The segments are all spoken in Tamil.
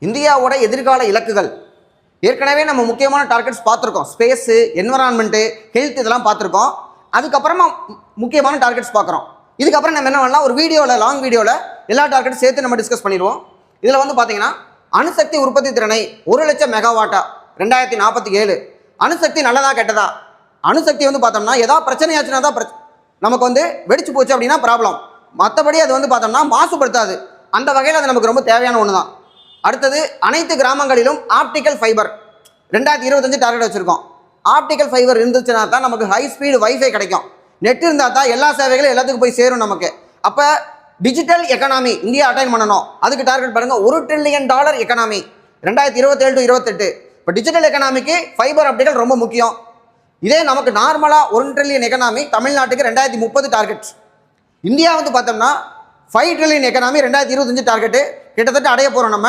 இந்தியாவோட எதிர்கால இலக்குகள். ஏற்கனவே நம்ம முக்கியமான டார்கெட்ஸ் பார்த்துருக்கோம். ஸ்பேஸு என்வரான்மெண்ட்டு ஹெல்த் இதெல்லாம் பார்த்துருக்கோம். அதுக்கப்புறமா மு- முக்கியமான டார்கெட்ஸ் பார்க்குறோம். இதுக்கப்புறம் நம்ம என்ன பண்ணலாம்? ஒரு வீடியோவில் லாங் வீடியோவில் எல்லா டார்கெட்டும் சேர்த்து நம்ம டிஸ்கஸ் பண்ணிடுவோம். இதில் வந்து பார்த்தீங்கன்னா அணுசக்தி உற்பத்தி திறனை ஒரு லட்சம் மெகாவாட்டா ரெண்டாயிரத்தி நாற்பத்தி ஏழு. அணுசக்தி நல்லதா கெட்டதா? அணுசக்தி வந்து பார்த்தோம்னா ஏதாவது பிரச்சனையாச்சுன்னா தான் நமக்கு வந்து வெடிச்சு போச்சு அப்படின்னா ப்ராப்ளம் மற்றபடி அது வந்து பார்த்தோம்னா மாசுபடுத்தாது. அந்த வகையில் அது நமக்கு ரொம்ப தேவையான ஒன்று தான் அடுத்தது அனைத்து கிராமங்களிலும் ஆப்டிக்கல் ஃபைபர் ரெண்டாயிரத்தி இருபத்தஞ்சு டார்கெட் வச்சுருக்கோம். ஆப்டிக்கல் ஃபைபர் இருந்துச்சுன்னா தான் நமக்கு ஹை ஸ்பீடு வைஃபை கிடைக்கும். நெட் இருந்தால் தான் எல்லா சேவைகளும் எல்லாத்துக்கும் போய் சேரும் நமக்கு. அப்போ டிஜிட்டல் எக்கனாமி இந்தியா அட்டைன் பண்ணணும். அதுக்கு டார்கெட் பாருங்கள் ஒரு ட்ரில்லியன் டாலர் எக்கனாமி ரெண்டாயிரத்தி இருபத்தேழு டு இருபத்தெட்டு. இப்போ டிஜிட்டல் எக்கனாமிக்கு ஃபைபர் ஆப்டிக்கல் ரொம்ப முக்கியம். இதே நமக்கு நார்மலாக ஒன் ட்ரில்லியன் எக்கனாமி தமிழ்நாட்டுக்கு ரெண்டாயிரத்தி முப்பது டார்கெட் இந்தியா வந்து பார்த்தோம்னா ஃபைவ் ட்ரில்லியன் எக்கனாமி ரெண்டாயிரத்தி இருபத்தஞ்சு டார்கெட்டு கிட்டத்தட்ட அடைய போகிறோம் நம்ம.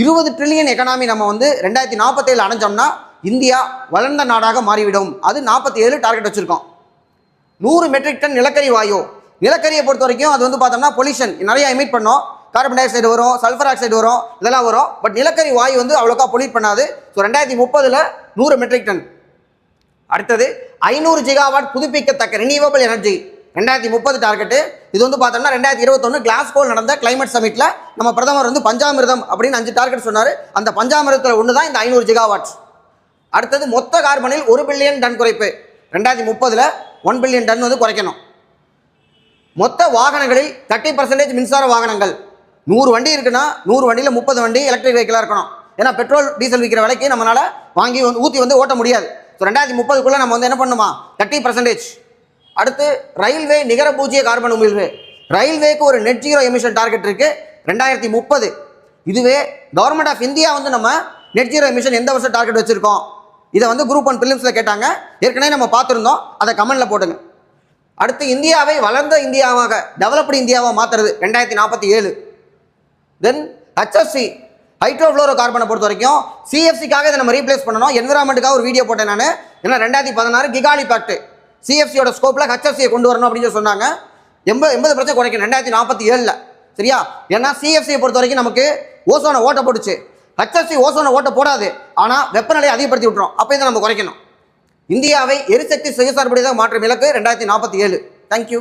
இருபது ட்ரில்லியன் எக்கனாமி நம்ம வந்து ரெண்டாயிரத்தி நாற்பத்தேழு அடைஞ்சோம்னா இந்தியா வளர்ந்த நாடாக மாறிவிடும். அது நாற்பத்தி ஏழு டார்கெட் வச்சுருக்கோம். நூறு மெட்ரிக் டன் நிலக்கரி வாயு. நிலக்கரியை பொறுத்த வரைக்கும் அது வந்து பார்த்தோம்னா பொல்யூஷன் நிறையா எமிட் பண்ணோம். கார்பன் டை ஆக்சைடு வரும் சல்ஃபர் ஆக்சைடு வரும் இதெல்லாம் வரும். பட் நிலக்கரி வாயு வந்து அவ்வளோக்கா பொல்யூட் பண்ணாது. ஸோ ரெண்டாயிரத்தி முப்பதில் நூறு மெட்ரிக் டன் அடுத்தது ஐநூறு ஜிகாவாட் புதுப்பிக்கத்தக்க ரினியூவபிள் எனர்ஜி ரெண்டாயிரத்தி முப்பது டார்கெட்டு இது வந்து பார்த்தோம்னா ரெண்டாயிரத்தி இருபத்தொன்று கிளாஸ்கோல் நடந்த கிளைமேட் சமிட்டில் நம்ம பிரதமர் வந்து பஞ்சாமிர்தம் அப்படின்னு அஞ்சு டார்கெட் சொன்னார். அந்த பஞ்சாமிர்தத்தில் ஒன்று தான் இந்த ஐநூறு ஜிகாவாட்ஸ் அடுத்தது மொத்த கார்பனில் ஒரு பில்லியன் டன் குறைப்பு. ரெண்டாயிரத்தி முப்பதில் ஒன் பில்லியன் டன் வந்து குறைக்கணும். மொத்த வாகனங்களில் தேர்ட்டி பர்சன்டேஜ் மின்சார வாகனங்கள். நூறு வண்டி இருக்குன்னா நூறு வண்டியில் முப்பது வண்டி எலக்ட்ரிக் வெஹிக்கிளாக இருக்கணும். ஏன்னா பெட்ரோல் டீசல் விற்கிற விலைக்கு நம்மளால் வாங்கி வந்து ஊற்றி வந்து ஓட்ட முடியாது. ஸோ ரெண்டாயிரத்தி முப்பதுக்குள்ளே நம்ம வந்து என்ன பண்ணுமா? தேர்ட்டி பர்சன்டேஜ் அடுத்து ரயில்வே நிகர பூஜ்ஜிய கார்பன் உமிழ்வு. ரயில்வேக்கு ஒரு நெட் ஜீரோ எமிஷன் டார்கெட் இருக்குது ரெண்டாயிரத்தி முப்பது. இதுவே கவர்மெண்ட் ஆஃப் இந்தியா வந்து நம்ம நெட் ஜீரோ எமிஷன் எந்த வருஷம் டார்கெட் வச்சுருக்கோம்? இதை வந்து குரூப் ஒன் பிலிம்ஸில் கேட்டாங்க. ஏற்கனவே நம்ம பார்த்துருந்தோம். அதை கமெண்டில் போட்டுங்க அடுத்து இந்தியாவை வளர்ந்த இந்தியாவாக டெவலப்டு இந்தியாவாக மாற்றுறது ரெண்டாயிரத்தி நாற்பத்தி ஏழு. தென் ஹச்எஃப்சி ஹைட்ரோஃப்ளோரோ கார்பனை பொறுத்த வரைக்கும் சிஎஃப்சிக்காக இதை நம்ம ரீப்ளேஸ் பண்ணணும். என்விரான்மெண்ட்டுக்காக ஒரு வீடியோ போட்டேன் நான். ஏன்னா ரெண்டாயிரத்தி பதினாறு கிகாலி பேக்ட் சிஎஃப்சியோட ஸ்கோப்பில் ஹெச்எஃப்சியை கொண்டு வரணும் அப்படின்னு சொன்னாங்க. எண்பது எண்பது பர்சன்ட் குறைக்கணும் ரெண்டாயிரத்தி நாற்பத்தி ஏழில். சரியா? ஏன்னா சிஎஃப்சியை பொறுத்த வரைக்கும் நமக்கு ஓசோனை ஓட்ட போட்டுச்சு. ஹச்எஃப்சி ஓசோனை ஓட்ட போடாது. ஆனால் வெப்பநிலையை அதிகப்படுத்தி விட்டுரும். அப்போ இதை நம்ம குறைக்கணும். இந்தியாவை எரிசக்தி சுயசார்புடையதாக மாற்றும் இலக்கு ரெண்டாயிரத்தி நாற்பத்தி ஏழு. தேங்க்யூ